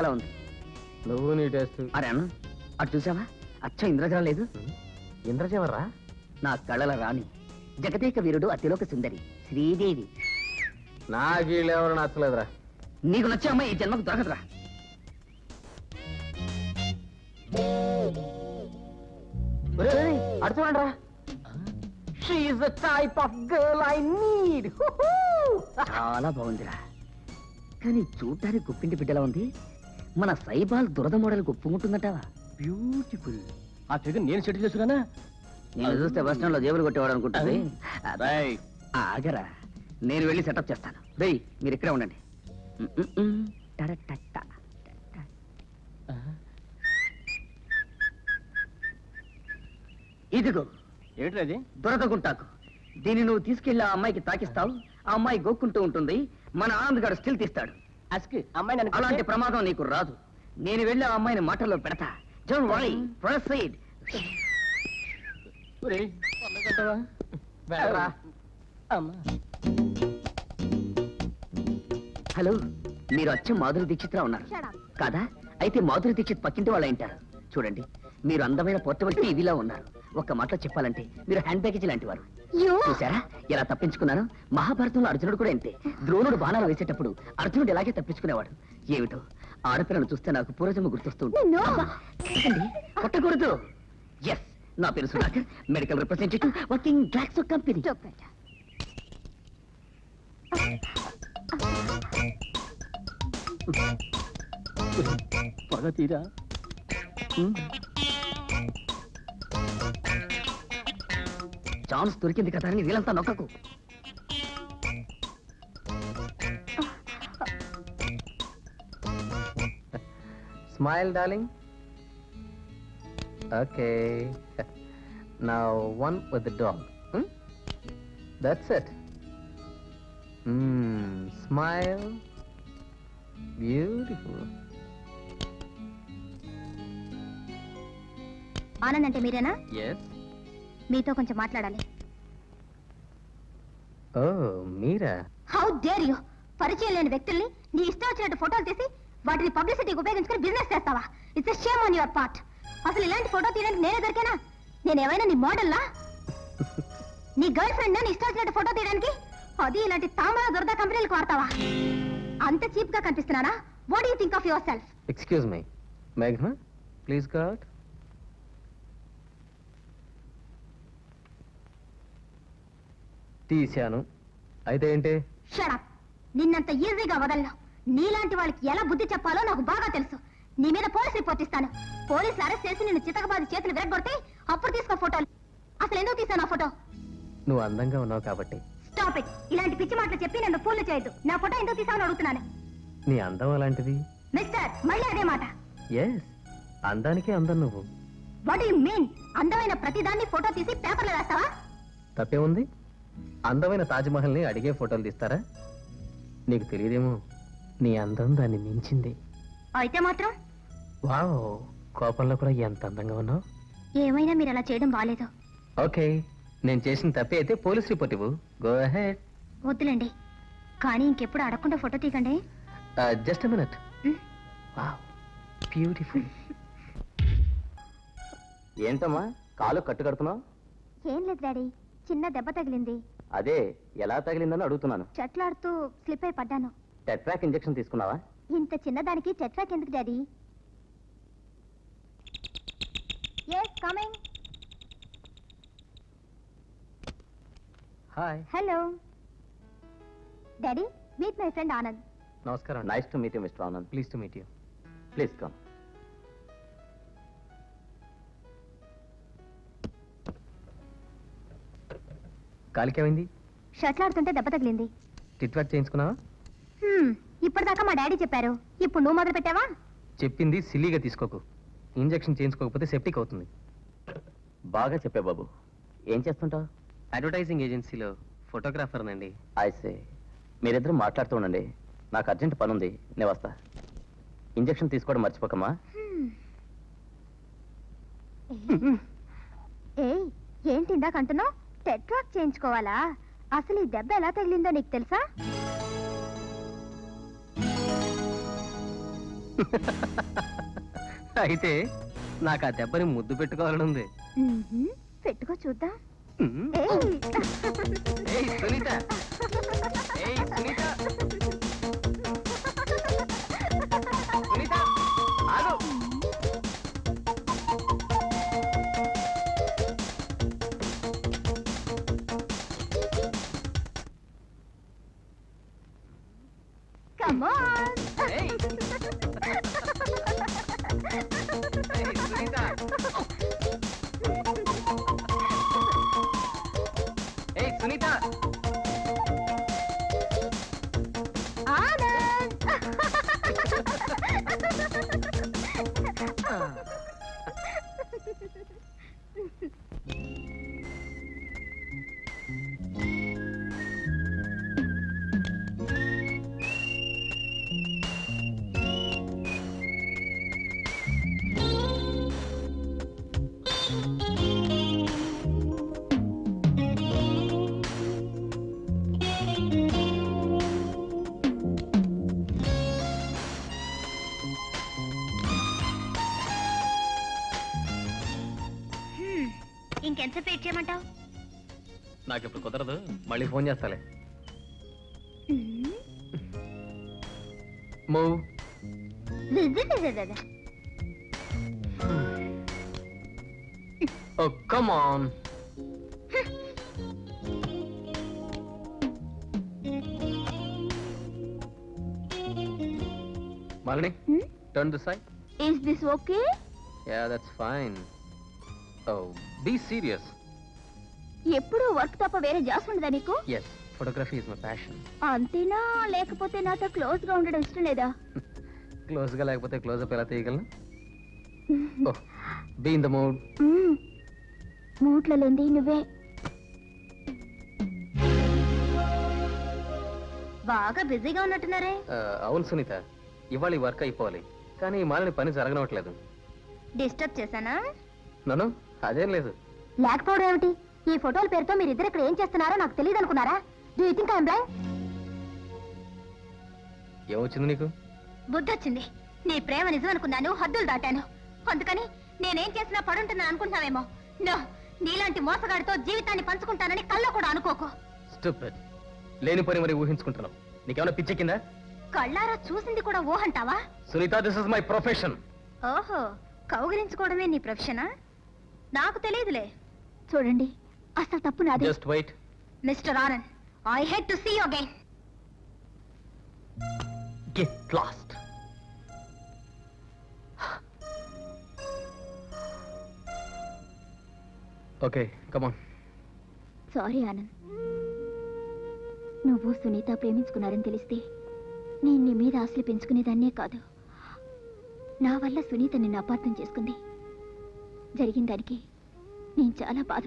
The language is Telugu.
ఎలా ఉంది? నువ్వు నీ టేస్ట్. అరే అన్న అటు చూసావా? అచ్చ ఇంద్రజల లేదు. ఇంద్రజెవర్రా నా కళల రాణి జగదేక వీరుడు అతిలోక సుందరి శ్రీదేవి. నాకు వీళ్ళెవరు నచ్చలేదురా. నీకు నచ్చే అమ్మాయి ఈ జన్మకు దొరకదురా. అడు చూడండిరా. She the type of girl I need చాలా బాగుందిరా. కానీ చూడ్డానికి గుప్పింటి బిడ్డలా ఉంది. మన సైబాల్ దురద మోడల్ గుప్పుకుంటుందటవా బ్యూటిఫుల్. ఆ ఫిగర్ నేను సెటిల్ చేసుకున్నానా? నేను చూస్తే బస్ స్టాండ్లో జేబులు కొట్టేవాడు అనుకుంటుంది ఆగరా. నేను వెళ్ళి సెటప్ చేస్తాను. రేయ్ మీరు ఇక్కడే ఉండండి. ఇదిగో. ఏంటిది అది దురద గుంటాకు. దీన్ని నువ్వు తీసుకెళ్ళి ఆ అమ్మాయికి తాకిస్తావు. ఆ అమ్మాయి గోక్కుంటూ ఉంటుంది. మన ఆనంద్ గారు స్టిల్ తీస్తాడు. అస్క్ అమ్మాయి నన్ను అలాంటి ప్రమాదం నీకు రాదు. నేను వెళ్ళి ఆ అమ్మాయిని మాటల్లో పెడతా. Don't worry proceed. అమ్మా. హలో మీరు అచ్చం మాధురి దీక్షిత్రా ఉన్నారు. కాదా? అయితే మాధురి దీక్షిత్ పక్కింటి వాళ్ళ ఉంటారు చూడండి మీరు అందమైన పోర్టబుల్ టీవీలో ఉన్నారు. ఒక్క మాటలో చెప్పాలంటే మీరు హ్యాండ్ బ్యాగేజ్ లాంటి వారు చూసారా ఎలా తప్పించుకున్నాను? మహాభారతంలో అర్జునుడు కూడా అంతే ద్రోణుడు బాణాలు వేసేటప్పుడు అర్జునుడు ఎలాగే తప్పించుకునేవాడు. ఏమిటో? ఆడపిల్లను చూస్తే నాకు పూర్వజన్మ గుర్తొస్తూ ఉంటుంది. నిన్ను- అబ్బా, కొట్టండి, కొట్టకూడదు. ఎస్ నా పేరు Sudhakar. Medical representative working Glaxo company పగ తీరా. ఛాన్స్ దొరికింది కదా అని వీళ్ళంతా నొక్కకు. Smile darling okay now one with dog that's it smile beautiful Anand అంటే మీరేనా? ఎస్ మీతో కొంచెం మాట్లాడాలి. ఓ మీరా? హౌ డేర్ యూ పరిచయం లేని వ్యక్తుల్ని నీ ఇష్టం వచ్చినట్టు ఫోటోలు తీసి వాటిని పబ్లిసిటీకి ఉపయోగించుకుని బిజినెస్ చేస్తావా? It's shame on your part అసలు ఇలాంటి ఫోటో తీయడానికి నేనే దొరికానా? నేను ఏమైనా నీ మోడల్లా? నీ గర్ల్ ఫ్రెండ్ నీ ఇష్టం వచ్చినట్టు ఫోటో తీయడానికి? అది ఇలాంటి తామర దొరద కంపెనీలకు వాడతావా? అంత చీప్గా కనిపిస్తున్నానా what you think of yourself excuse me మేఘ్నా please God తీశాను. అయితే ఏంటి? షడప్ నిన్నంత ఈజీగా వదలను. నీలాంటి వాళ్ళకి ఎలా బుద్ధి చెప్పాలో నాకు బాగా తెలుసు. నీ మీద పోలీస్ రిపోర్ట్ ఇస్తాను పోలీసులు అరెస్ట్ చేసి నిన్ను చితకబాది చేతులు విరగొడితే అప్పుడు తీసుకో ఫోటోలు. అసలు ఎందుకు తీసాను ఆ ఫోటో? నువ్వు అందంగా ఉన్నావు కాబట్టి. స్టాప్ ఇట్ ఇలాంటి పిచ్చి మాటలు చెప్పి నన్ను ఫోన్లు చేయొద్దు. నా ఫోటో ఎందుకు తీసావని అడుగుతున్నాను. నీ అందం అలాంటిది? మిస్టర్ మళ్ళీ అదే మాట. ఎస్ అందానికే అందం నువ్వు. వాట్ యు మీన్ అందమైన ప్రతిదాన్ని ఫోటో తీసి పేపర్లో వేస్తావా తప్పే ఉంది అందమైన తాజ్మహల్ని అడిగే ఫోటోలు తీస్తారా? నీకు తెలియదేమో నీ అందం దాన్ని మించింది. అయితే మాత్రం? వావ్ కోపంలో కూడా ఎంత అందంగా ఉన్నావు. ఏమైనా మీరు అలా చేయడం బాలేదు. ఓకే నేను చేసిన తప్పే అయితే పోలీస్ రిపోర్ట్ ఇవ్వు. గో వద్దులేండి. కానీ ఇంకెప్పుడు అడగకుండా photo తీయకండి. Just minute Hmm? Wow beautiful ఏంటమ్మా కాలు కట్టు కడుతున్నావు ఏం లేదు డాడీ. చిన్న దెబ్బ తగిలింది. అదే ఎలా తగిలిందని అడుగుతున్నాను. చెట్లాడుతూ స్లిప్ అయి పడ్డాను. టెట్రాక్ ఇంజెక్షన్ తీసుకున్నావా? ఇంత చిన్నదానికి టెట్రాక్ ఎందుకు daddy? Yes coming hi hello daddy meet my friend Anand నమస్కారం nice to meet you mister Anand please to meet you please come కాలికేమైంది? షట్లాడుతుంటే దెబ్బ తగిలింది. టిట్ వర్క్ చేయించుకున్నావా? హ్మ్, ఇప్పటిదాకా మా డాడీ చెప్పారు. ఇప్పుడు నువ్వు మొదలు పెట్టావా? చెప్పింది సిల్లీగా తీసుకోకు. ఇంజెక్షన్ చేయించుకోకపోతే సెప్టిక్ అవుతుంది. బాగా చెప్పే బాబు. ఏం చేస్తుంటావు? అడ్వర్టైజింగ్ ఏజెన్సీలో ఫోటోగ్రాఫర్ నండి ఐసే మీరిద్దరు మాట్లాడుతూ ఉండండి. నాకు అర్జెంట్ పని ఉంది నేను వస్తా. ఇంజెక్షన్ తీసుకోవడం మర్చిపోకమ్మా. హ్మ్. ఏయ్ ఏంటి ఇందాక అంటున్నావు? టెట్రాక్ చేయించుకోవాలా అసలు ఈ దెబ్బ ఎలా తగిలిందో నీకు తెలుసా అయితే నాకు ఆ దెబ్బని ముద్దు పెట్టుకోవాలని ఉంది మ్మ్హ్మ్. పెట్టుకో చూద్దాం ఉమ్. ఏయ్. ఏయ్ సునీత ఏయ్ సునీత సునీత on. ఇంకెంతసేపు వెయిట్ చేయమంటావు? నాకు ఇప్పుడు కుదరదు. మళ్ళీ ఫోన్ చేస్తాలే. Move Malini turn side is this okay yeah that's fine be serious ఎప్పుడు వర్క్ తప్ప వేరే జాస్ ఉండదా నీకు? Yes photography is my passion అంతేనా? లేకపోతే నాతో క్లోజ్గా ఉండడం ఇష్టం లేదా? క్లోజ్గా లేకపోతే క్లోజ్ అప్ ఎలా తీయగలను? బీ ఇన్ ద మూడ్ మూట్లో లేంది నువ్వే. బాగా బిజీగా ఉన్నట్టున్నారే. అవును సునీత. ఇవాళ వర్క్ అయిపోవాలి. కానీ మాలిని పని జరగనట్లేదు డిస్టర్బ్ చేశానా? నన్ను? అదేం లేదు. లేకపోవడం ఏమిటి? ఈ ఫోటోల పేరుతో మీరు ఇద్దరు ఇక్కడ ఏం చేస్తున్నారో నాకు తెలియదు అనుకున్నారా డూ థింక్ ఐఎమ్ బ్లైండ్ ఏమొచ్చింది నీకు? బుద్ధి వచ్చింది నీ ప్రేమ నిజం అనుకున్నాను హద్దులు దాటాను. అందుకని నేనేం చేసినా పడుంటున్నాను అనుకుంటున్నావేమో. నో నీలాంటి మోసగాడితో జీవితాన్ని పంచుకుంటానని కల్లో కూడా అనుకోకు. స్టూపిడ్ లేని పని మరి ఊహించుకుంటున్నావు. నీకేమైనా పిచ్చెక్కిందా? కళ్ళారా చూసింది కూడా ఊహంటావా? Sunitha this is my profession ఓహో కౌగిలించుకోవడమే నీ ప్రొఫెషనా? నాకు తెలియదులే. చూడండి అసలు తప్పు నాది. Just wait mister Anand I had to see you again get lost okay come on sorry Anand. నువ్వు సునీత ప్రేమించుకున్నారని తెలిస్తే నేను నీ మీద ఆశలు పెంచుకునేదాన్నే కాదు. నా వల్ల సునీత నిన్ను అపార్థం చేసుకుంది. జరిగిన దానికి నేను చాలా బాధ